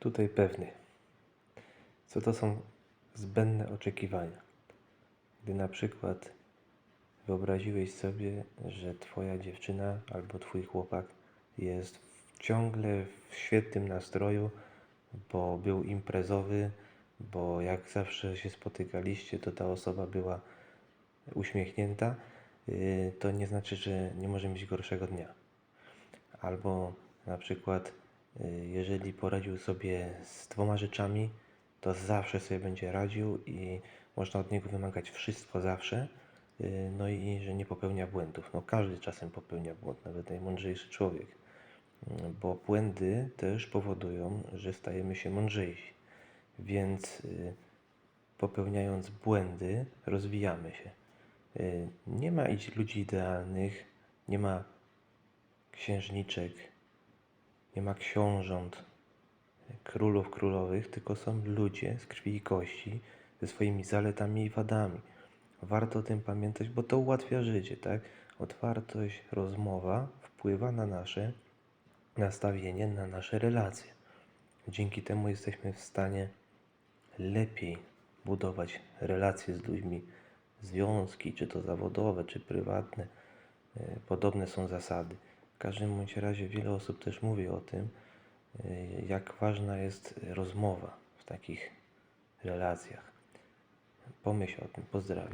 tutaj pewny. Co to są zbędne oczekiwania? Gdy na przykład wyobraziłeś sobie, że twoja dziewczyna albo twój chłopak jest ciągle w świetnym nastroju, bo był imprezowy, bo jak zawsze się spotykaliście, to ta osoba była uśmiechnięta, yy, to nie znaczy, że nie może mieć gorszego dnia. Albo na przykład, y, jeżeli poradził sobie z dwoma rzeczami, to zawsze sobie będzie radził i można od niego wymagać wszystko zawsze. y, No i że nie popełnia błędów. No każdy czasem popełnia błąd, nawet najmądrzejszy człowiek. Mm, Bo błędy też powodują, że stajemy się mądrzejsi. Więc y, popełniając błędy, rozwijamy się. Y, Nie ma ludzi idealnych, nie ma księżniczek, nie ma książąt, królów królowych, tylko są ludzie z krwi i kości, ze swoimi zaletami i wadami. Warto o tym pamiętać, bo to ułatwia życie, tak? Otwartość, rozmowa wpływa na nasze nastawienie, na nasze relacje. Dzięki temu jesteśmy w stanie lepiej budować relacje z ludźmi, związki, czy to zawodowe, czy prywatne. E, Podobne są zasady. W każdym bądź razie wiele osób też mówi o tym, e, jak ważna jest rozmowa w takich relacjach. Pomyśl o tym. Pozdrawiam.